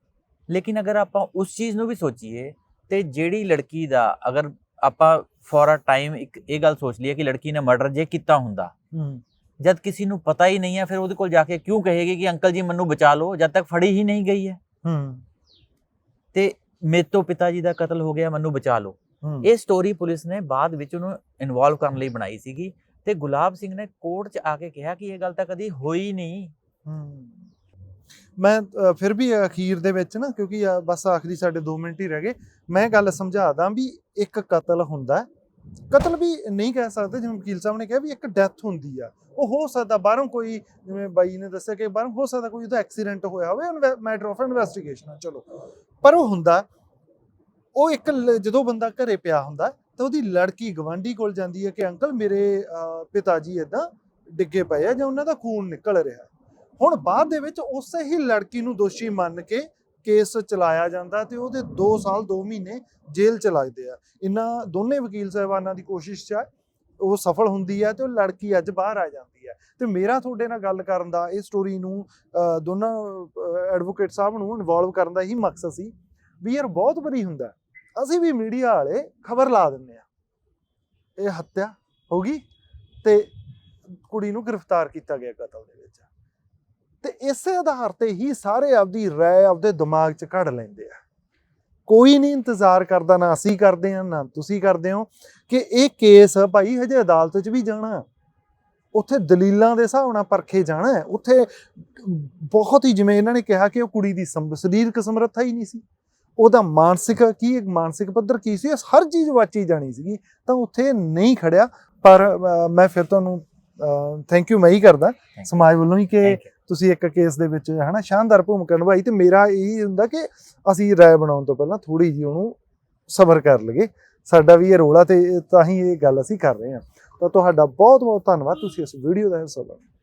ਲੇਕਿਨ ਅਗਰ ਆਪਾਂ ਉਸ ਚੀਜ਼ ਨੂੰ ਵੀ ਸੋਚੀਏ ਤੇ ਜਿਹੜੀ ਲੜਕੀ ਦਾ ਅਗਰ ਆਪਾਂ ਫੋਰ ਅ ਟਾਈਮ ਇੱਕ ਇਹ ਗੱਲ ਸੋਚ ਲਈਏ ਕਿ ਲੜਕੀ ਨੇ ਮਰਡਰ ਜੇ ਕੀਤਾ ਹੁੰਦਾ ਜਦ ਕਿਸੇ ਨੂੰ ਪਤਾ ਹੀ ਨਹੀਂ ਹੈ ਫਿਰ ਉਹਦੇ ਕੋਲ ਜਾ ਕੇ ਕਿਉਂ ਕਹੇਗੀ ਕਿ ਅੰਕਲ ਜੀ ਮੈਨੂੰ ਬਚਾ ਲਓ ਜਦ ਤੱਕ ਫੜੀ ਹੀ ਨਹੀਂ ਗਈ ਹੈ ਹੂੰ ਤੇ ਮੇਰੇ ਤੋਂ ਪਿਤਾ ਜੀ ਦਾ ਕਤਲ ਹੋ ਗਿਆ ਮੈਨੂੰ ਬਚਾ ਲਓ ਇਹ ਸਟੋਰੀ ਪੁਲਿਸ ਨੇ ਬਾਅਦ ਵਿੱਚ ਉਹਨੂੰ ਇਨਵੋਲਵ ਕਰਨ ਲਈ ਬਣਾਈ ਸੀਗੀ ਤੇ ਗੁਲਾਬ ਸਿੰਘ ਨੇ ਕੋਰਟ 'ਚ ਆ ਕੇ ਕਿਹਾ ਕਿ ਇਹ ਗੱਲ ਤਾਂ ਕਦੀ ਹੋਈ ਨਹੀਂ। ਮੈਂ ਫਿਰ ਵੀ ਅਖੀਰ ਦੇ ਵਿੱਚ ਨਾ ਕਿਉਂਕਿ ਬਸ ਆਖਰੀ ਸਾਡੇ 2 ਮਿੰਟ ਹੀ ਰਹਿ ਗਏ ਮੈਂ ਗੱਲ ਸਮਝਾ ਦਾਂ ਵੀ ਇੱਕ ਕਤਲ ਹੁੰਦਾ। ਕਤਲ ਵੀ ਨਹੀਂ ਕਹਿ ਸਕਦੇ ਜਿਵੇਂ ਵਕੀਲ ਸਾਹਿਬ ਨੇ ਕਿਹਾ ਵੀ ਇੱਕ ਡੈਥ ਹੁੰਦੀ ਆ। ਉਹ ਹੋ ਸਕਦਾ ਬਾਹਰੋਂ ਕੋਈ ਜਿਵੇਂ ਬਾਈ ਨੇ ਦੱਸਿਆ ਕਿ ਬਾਹਰੋਂ ਹੋ ਸਕਦਾ ਕੋਈ ਉਹਦਾ ਐਕਸੀਡੈਂਟ ਹੋਇਆ ਹੋਵੇ ਮੈਟਰ ਆਫ ਇਨਵੈਸਟੀਗੇਸ਼ਨ ਆ ਚਲੋ। ਪਰ ਉਹ ਹੁੰਦਾ ਉਹ ਇੱਕ ਜਦੋਂ ਬੰਦਾ ਘਰੇ ਪਿਆ ਹੁੰਦਾ ਤਾਂ ਉਹਦੀ ਲੜਕੀ ਗਵਾਂਢੀ ਕੋਲ ਜਾਂਦੀ ਹੈ ਕਿ ਅੰਕਲ ਮੇਰੇ ਅ, ਪਿਤਾ ਜੀ ਇਦਾਂ ਡਿੱਗੇ ਪਏ ਆ ਜਾਂ ਉਹਨਾਂ ਦਾ ਖੂਨ ਨਿਕਲ ਰਿਹਾ। ਹੁਣ ਬਾਅਦ ਦੇ ਵਿੱਚ ਉਸੇ ਹੀ ਲੜਕੀ ਨੂੰ ਦੋਸ਼ੀ ਮੰਨ ਕੇ ਕੇਸ ਚਲਾਇਆ ਜਾਂਦਾ ਤੇ ਉਹਦੇ 2 ਸਾਲ 2 ਮਹੀਨੇ ਜੇਲ੍ਹ ਚ ਲੱਗਦੇ ਆ। ਇਹਨਾਂ ਦੋਨੇ ਵਕੀਲ ਸਾਹਿਬਾਨਾਂ ਦੀ ਕੋਸ਼ਿਸ਼ ਚ ਆ, ਉਹ ਸਫਲ ਹੁੰਦੀ ਹੈ ਤੇ ਉਹ ਲੜਕੀ ਅੱਜ ਬਾਹਰ ਆ ਜਾਂਦੀ ਹੈ ਤੇ ਮੇਰਾ ਤੁਹਾਡੇ ਨਾਲ ਗੱਲ ਕਰਨ ਦਾ ਇਹ ਸਟੋਰੀ ਨੂੰ ਦੋਨਾਂ ਐਡਵੋਕੇਟ ਸਾਹਿਬ ਨੂੰ ਇਨਵੋਲਵ ਕਰਨ ਦਾ ਹੀ ਮਕਸਦ ਸੀ ਵੀ ਯਾਰ ਬਹੁਤ ਵਾਰੀ ਹੁੰਦਾ ਅਸੀਂ ਵੀ ਮੀਡੀਆ ਵਾਲੇ ਖਬਰ ਲਾ ਦਿੰਦੇ ਆ। ਇਹ ਹੱਤਿਆ ਹੋ ਗਈ ਤੇ ਕੁੜੀ ਨੂੰ ਗ੍ਰਿਫਤਾਰ ਕੀਤਾ ਗਿਆ ਕਤਲ ਦੇ ਵਿੱਚ। ਤੇ ਇਸੇ ਆਧਾਰ ਤੇ ਹੀ ਸਾਰੇ ਆਪਦੀ ਰਾਏ ਆਪਦੇ ਦਿਮਾਗ 'ਚ ਘੜ ਲੈਂਦੇ ਆ। ਕੋਈ ਨਹੀਂ ਇੰਤਜ਼ਾਰ ਕਰਦਾ ਨਾ ਅਸੀਂ ਕਰਦੇ ਆ ਨਾ ਤੁਸੀਂ ਕਰਦੇ ਹੋ ਕਿ ਇਹ ਕੇਸ ਭਾਈ ਹਜੇ ਅਦਾਲਤ 'ਚ ਵੀ ਜਾਣਾ। ਉੱਥੇ ਦਲੀਲਾਂ ਦੇ ਹਿਸਾਬ ਨਾਲ ਪਰਖੇ ਜਾਣਾ। ਉੱਥੇ ਬਹੁਤ ਹੀ ਜਿਵੇਂ ਇਹਨਾਂ ਨੇ ਕਿਹਾ ਕਿ ਉਹ ਕੁੜੀ ਦੀ ਸਰੀਰਕ ਸਮਰੱਥਾ ਹੀ ਨਹੀਂ ਸੀ। ਉਹਦਾ ਮਾਨਸਿਕ ਕੀ ਇੱਕ ਮਾਨਸਿਕ ਪੱਧਰ ਕੀ ਸੀ? ਹਰ ਚੀਜ਼ ਵਾਚੀ ਜਾਣੀ ਸੀਗੀ। ਤਾਂ ਉੱਥੇ ਨਹੀਂ ਖੜਿਆ। ਪਰ ਮੈਂ ਫਿਰ ਤੁਹਾਨੂੰ ਥੈਂਕ ਯੂ ਮੈਂ ਹੀ ਕਰਦਾ. ਸਮਾਜ ਵੱਲੋਂ ਹੀ ਕਿ. ਤੁਸੀਂ ਇੱਕ ਕੇਸ ਦੇ ਵਿੱਚ ਹਨਾ ਸ਼ਾਨਦਾਰ ਭੂਮਿਕਾ ਨਿਭਾਈ ਤੇ ਮੇਰਾ ਇਹ ਹੁੰਦਾ ਕਿ ਅਸੀਂ ਰਾਏ ਬਣਾਉਣ ਤੋਂ ਪਹਿਲਾਂ ਥੋੜੀ ਜਿਹੀ ਉਹਨੂੰ ਸਬਰ ਕਰ ਲਈਏ। ਸਾਡਾ ਵੀ ਇਹ ਰੋਲ ਆ ਤੇ ਤਾਂ ਹੀ ਇਹ ਗੱਲ ਅਸੀਂ ਕਰ ਰਹੇ ਹਾਂ। ਤਾਂ ਤੁਹਾਡਾ ਬਹੁਤ ਬਹੁਤ ਧੰਨਵਾਦ। ਤੁਸੀਂ ਇਸ ਵੀਡੀਓ ਦਾ ਹਿੱਸਾ ਬਣੇ